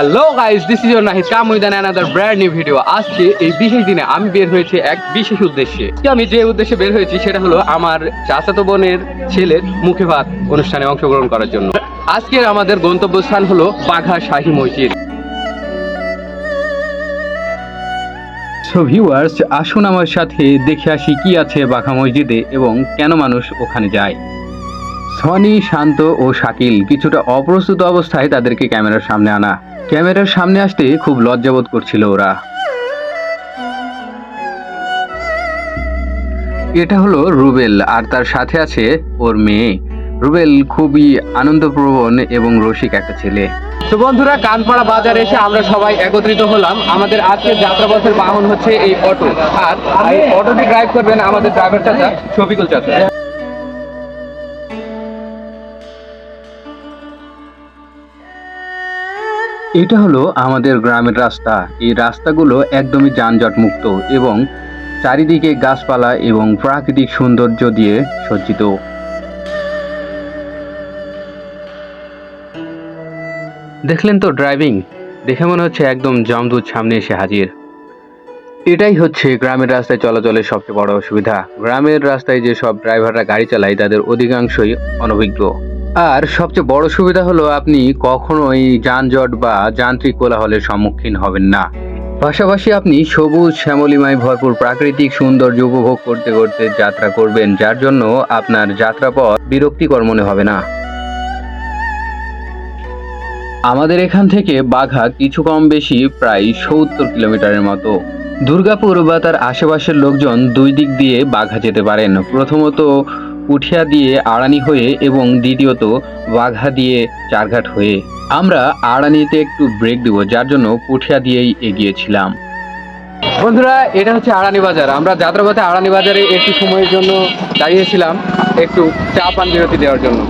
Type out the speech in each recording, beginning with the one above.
Hello guys this is Nahid come with another brand new video আজকে এই বিশেষ দিনে আমি বের হয়েছি এক বিশেষ উদ্দেশ্যে। আমি যে উদ্দেশ্যে বের হয়েছি সেটা হলো আমার চাচাতো বোনের ছেলের মুখে ভাত অনুষ্ঠানে অংশগ্রহণ করার জন্য। আজকের আমাদের গন্তব্যস্থান হলো বাঘা শাহী মসজিদ। সো ভিউয়ার্স আসুন আমার সাথে দেখে আসি কি আছে বাঘা মসজিদে এবং কেন মানুষ ওখানে যায়। সনি, শান্ত ও শাকিল কিছুটা অপ্রস্তুত অবস্থায় তাদেরকে ক্যামেরার সামনে আনা। ক্যামেরার সামনে আসতে খুব লজ্জাবোধ করছিল ওরা। এটা হলো রুবেল আর তার সাথে আছে ওর মেয়ে। রুবেল খুবই আনন্দপ্রবণ এবং রসিক একটা ছেলে। তো বন্ধুরা, কানপাড়া বাজারে এসে আমরা সবাই একত্রিত হলাম। আমাদের আজকের যাত্রাপথের বাহন হচ্ছে এই অটো। আর এই অটোটি ড্রাইভ করবেন আমাদের ড্রাইভার চাচা, শফিকুল চাচা। এটা হলো আমাদের গ্রামের রাস্তা। এই রাস্তাগুলো একদমই যানজট মুক্ত এবং চারিদিকে গাছপালা এবং প্রাকৃতিক সৌন্দর্য দিয়ে সজ্জিত। দেখলেন তো ড্রাইভিং? দেখে মনে হচ্ছে একদম জমদূত সামনে এসে হাজির। এটাই হচ্ছে গ্রামের রাস্তায় চলাচলের সবচেয়ে বড় অসুবিধা। গ্রামের রাস্তায় যে সব ড্রাইভাররা গাড়ি চালায়, তাদের অধিকাংশই অনভিজ্ঞ। আর সবচেয়ে বড় সুবিধা হলো আপনি কখনোই যানজট বা যান্ত্রিক কোলাহলের সম্মুখীন হবেন না। পাশাপাশি আপনি সবুজ, শ্যামলিমায় ভরপুর প্রাকৃতিক সৌন্দর্য উপভোগ করতে করতে যাত্রা করবেন, যার জন্য আপনার যাত্রাপথ বিরক্তিকর মনে হবে না। আমাদের এখান থেকে বাঘা কিছু কম বেশি প্রায় সত্তর কিলোমিটারের মতো। দুর্গাপুর বা তার আশেপাশের লোকজন দুই দিক দিয়ে বাঘা যেতে পারেন। প্রথমত পুঠিয়া দিয়ে আড়ানি হয়ে এবং দ্বিতীয়ত বাঘা দিয়ে চারঘাট হয়ে। আমরা আড়ানিতে একটু ব্রেক দিব, যার জন্য পুঠিয়া দিয়েই এগিয়েছিলাম। বন্ধুরা, এটা হচ্ছে আড়ানি বাজার। আমরা যাত্রাপথে আড়ানি বাজারে একটু সময়ের জন্য দাঁড়িয়েছিলাম, একটু চা পান বিরতি দেওয়ার জন্য।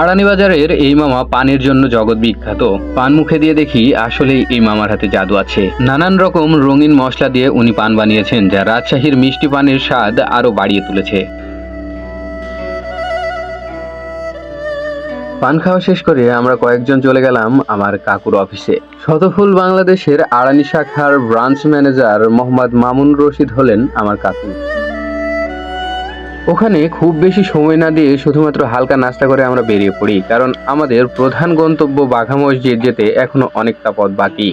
আড়ানি বাজারের এই মামা পানের জন্য জগৎ বিখ্যাত। পান মুখে দিয়ে দেখি আসলে এই মামার হাতে জাদু আছে। নানান রকম রঙিন মশলা দিয়ে উনি পান বানিয়েছেন, যা রাজশাহীর মিষ্টি পানের স্বাদ আরও বাড়িয়ে তুলেছে। পান খাওয়া শেষ করে আমরা কয়েকজন চলে গেলাম আমার কাকুর অফিসে। শতফুল বাংলাদেশের আড়ানি শাখার ব্রাঞ্চ ম্যানেজার মোহাম্মদ মামুন রশিদ হলেন আমার কাকু। ওখানে খুব বেশি সময় না দিয়ে শুধুমাত্র হালকা নাস্তা করে আমরা বেরিয়ে পড়ি, কারণ আমাদের প্রধান গন্তব্য বাঘা মসজিদ যেতে এখনও অনেকটা পথ বাকি।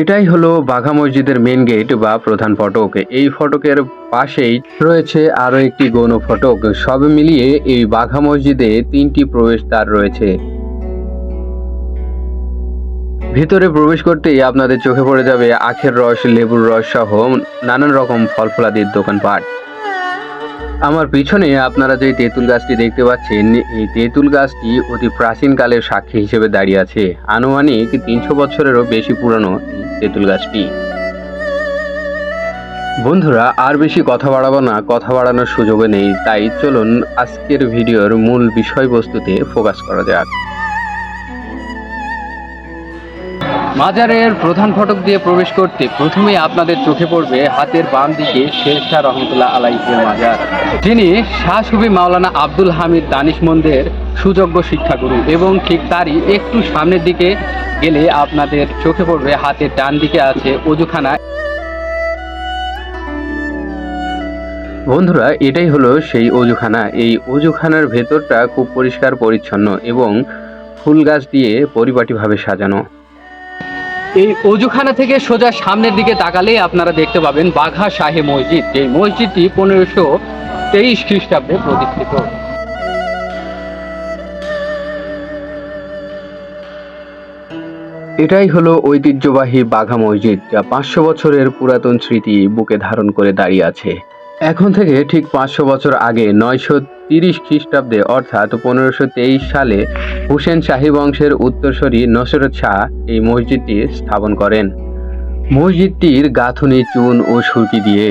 এটাই হলো বাঘা মসজিদের মেন গেট বা প্রধান ফটক। এই ফটকের পাশেই রয়েছে আরও একটি গৌণ ফটক। সব মিলিয়ে এই বাঘা মসজিদে তিনটি প্রবেশদ্বার রয়েছে। ভিতরে প্রবেশ করতেই আপনাদের চোখে পড়ে যাবে আখের রস, লেবুর রস সহ নানান রকম ফল ফলাদির দোকানপাট। আমার পিছনে আপনারা যে তেঁতুল গাছটি দেখতে পাচ্ছেন, এই তেঁতুল গাছটি অতি প্রাচীনকালের সাক্ষী হিসেবে দাঁড়িয়ে আছে। আনুমানিক তিনশো বছরেরও বেশি পুরনো তেঁতুল গাছটি। বন্ধুরা, আর বেশি কথা বাড়াবো না, কথা বাড়ানোর সুযোগে নেই, তাই চলুন আজকের ভিডিওর মূল বিষয়বস্তুতে ফোকাস করা যাক। মাজারের প্রধান ফটক দিয়ে প্রবেশ করতে প্রথমেই আপনাদের চোখে পড়বে হাতের বাম দিকে শের শাহ রহমতুল্লাহ আলাইহির মাজার। যিনি শাহ সুবি মাওলানা আব্দুল হামিদ দানিশমন্দের সুযোগ্য শিক্ষাগুরু এবং ঠিক তারই একটু সামনের দিকে গেলে আপনাদের চোখে পড়বে, হাতের ডান দিকে আছে অজুখানা। বন্ধুরা, এটাই হলো সেই অজুখানা। এই অজুখানার ভেতরটা খুব পরিষ্কার, পরিচ্ছন্ন এবং ফুল গাছ দিয়ে পরিপাটিভাবে সাজানো। এই অজুখানা থেকে সোজা সামনের দিকে তাকালে আপনারা দেখতে পাবেন বাঘা শাহে মসজিদ। এই মসজিদটি পনেরোশো তেইশ খ্রিস্টাব্দে প্রতিষ্ঠিত। এটাই হলো ঐতিহ্যবাহী বাঘা মসজিদ, যা পাঁচশো বছরের পুরাতন স্মৃতি বুকে ধারণ করে দাঁড়িয়ে আছে। এখন থেকে ঠিক পাঁচশো বছর আগে নয়শো তিরিশ খ্রিস্টাব্দে, অর্থাৎ পনেরোশো তেইশ সালে, হুসেন শাহী বংশের উত্তরসূরি নসরত শাহ এই মসজিদটি স্থাপন করেন। মসজিদটির গাঁথুনি, চুন ও সুরকি দিয়ে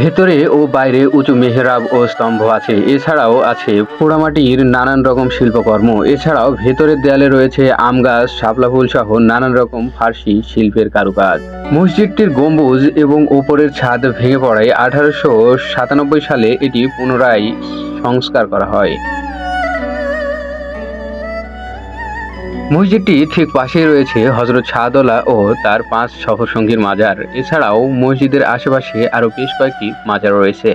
ভেতরে ও বাইরে উঁচু মেহরাব ও স্তম্ভ আছে। এছাড়াও আছে পোড়ামাটির নানান রকম শিল্পকর্ম। এছাড়াও ভেতরের দেয়ালে রয়েছে আম গাছ, শাপলা ফুল সহ নানান রকম ফার্সি শিল্পের কারুকাজ। মসজিদটির গম্বুজ এবং উপরের ছাদ ভেঙে পড়ায় আঠারোশো সাতানব্বই সালে এটি পুনরায় সংস্কার করা হয়। মসজিদটি ঠিক পাশেই রয়েছে হজরত শাহদোলা ও তার পাঁচ সফরসঙ্গীর মাজার। এছাড়াও মসজিদের আশেপাশে আরও বেশ কয়েকটি মাজার রয়েছে।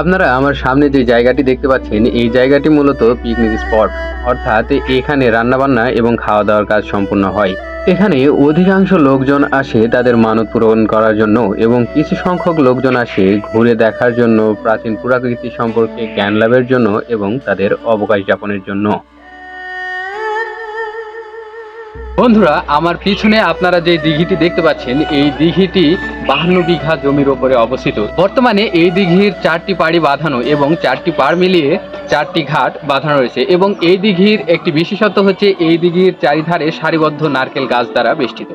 আপনারা আমার সামনে যে জায়গাটি দেখতে পাচ্ছেন, এই জায়গাটি মূলত পিকনিক স্পট। অর্থাৎ এখানে রান্নাবান্না এবং খাওয়া দাওয়ার কাজ সম্পূর্ণ হয়। এখানে অধিকাংশ লোকজন আসে তাদের মানত পূরণ করার জন্য এবং কিছু সংখ্যক লোকজন আসে ঘুরে দেখার জন্য, প্রাচীন পুরাকৃতি সম্পর্কে জ্ঞান লাভের জন্য এবং তাদের অবকাশ যাপনের জন্য। বন্ধুরা, আমার পিছনে আপনারা যে দিঘিটি দেখতে পাচ্ছেন, এই দিঘিটি বাহান্ন বিঘা জমির ওপরে অবস্থিত। বর্তমানে এই দিঘির চারটি পাড়ি বাঁধানো এবং চারটি পাড় মিলিয়ে চারটি ঘাট বাঁধানো রয়েছে এবং এই দিঘির একটি বিশেষত্ব হচ্ছে এই দিঘির চারিধারে সারিবদ্ধ নারকেল গাছ দ্বারা বেষ্টিত।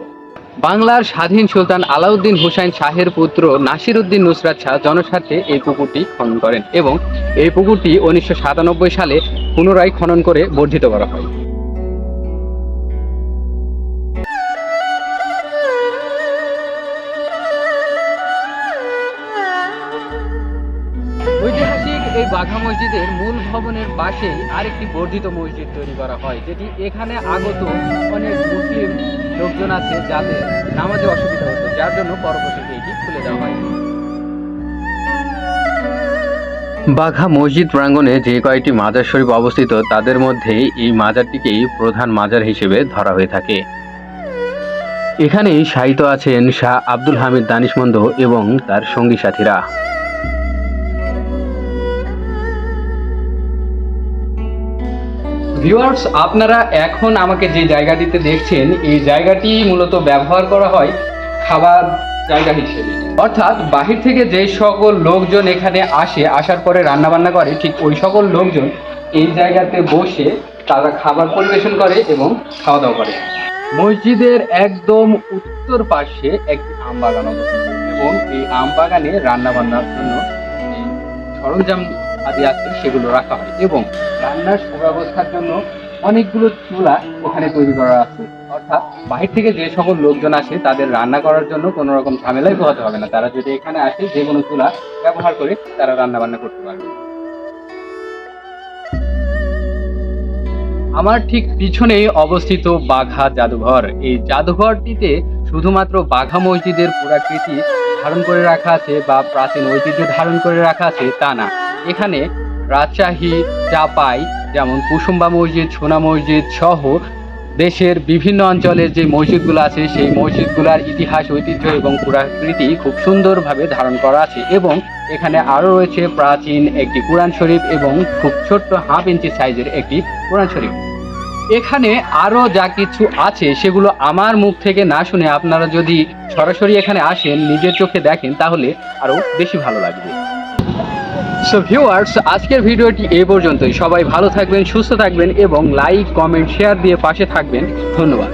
বাংলার স্বাধীন সুলতান আলাউদ্দিন হুসাইন শাহের পুত্র নাসির উদ্দিন নুসরাত শাহ জনস্বার্থে এই পুকুরটি খনন করেন এবং এই পুকুরটি উনিশশো সাতানব্বই সালে পুনরায় খনন করে বর্ধিত করা হয়। মসজিদের মূল ভবনের পাশেই আরেকটি বর্ধিত মসজিদ তৈরি করা হয়, যেটি এখানে আগত অনেক মুসলিম লোকজন আছে যাদের নামাজে অসুবিধা হতো, যার জন্য পরবর্তীতে এটি খুলে দেওয়া হয়। বাঘা মসজিদ প্রাঙ্গণে যে কয়েকটি মাজার শরীফ অবস্থিত, তাদের মধ্যে এই মাজারটিকেই প্রধান মাজার হিসেবে ধরা হয়ে থাকে। এখানেই শায়িত আছেন শাহ আব্দুল হামিদ দানিশমন্দ এবং তার সঙ্গী সাথীরা। ভিউয়ার্স আপনারা এখন আমাকে যে জায়গাটিতে দেখছেন, এই জায়গাটি মূলত ব্যবহার করা হয় খাবার জায়গা হিসেবে। অর্থাৎ বাহির থেকে যে সকল লোকজন এখানে আসে, আসার পরে রান্না বান্না করে, ঠিক ওই সকল লোকজন এই জায়গাতে বসে তারা খাবার পরিবেশন করে এবং খাওয়া দাওয়া করে। মসজিদের একদম উত্তর পাশে একটি আম বাগান এবং এই আম বাগানে রান্না বান্নার জন্য সরঞ্জাম আদি আছে সেগুলো রাখা হয় এবং রান্নার সুব্যবস্থার জন্য অনেকগুলো চুলা এখানে তৈরি করা আছে। অর্থাৎ বাহির থেকে যে সকল লোকজন আসে, তাদের রান্না করার জন্য কোনো রকম ঝামেলাই পোহাতে হবে না। তারা যদি এখানে আসে, যে কোনো চুলা ব্যবহার করে তারা রান্না বান্না করতে পারবে। আমার ঠিক পিছনেই অবস্থিত বাঘা জাদুঘর। এই জাদুঘরটিতে শুধুমাত্র বাঘা মসজিদের পুরাকৃতি ধারণ করে রাখা আছে বা প্রাচীন ঐতিহ্য ধারণ করে রাখা আছে তা না। এখানে রাজশাহী, চাপাই, যেমন কুসুম্বা মসজিদ, সোনা মসজিদ সহ দেশের বিভিন্ন অঞ্চলের যে মসজিদগুলো আছে, সেই মসজিদগুলোর ইতিহাস, ঐতিহ্য এবং পুরাকৃতি খুব সুন্দরভাবে ধারণ করা আছে এবং এখানে আরও রয়েছে প্রাচীন একটি কোরআন শরীফ এবং খুব ছোট্ট হাফ ইঞ্চি সাইজের একটি কোরআন শরীফ। এখানে আরও যা কিছু আছে, সেগুলো আমার মুখ থেকে না শুনে আপনারা যদি সরাসরি এখানে আসেন, নিজের চোখে দেখেন, তাহলে আরও বেশি ভালো লাগবে। সো ভিউয়ার্স আজকের ভিডিওটি এ পর্যন্তই। সবাই ভালো থাকবেন, সুস্থ থাকবেন এবং লাইক কমেন্ট শেয়ার দিয়ে পাশে থাকবেন। ধন্যবাদ।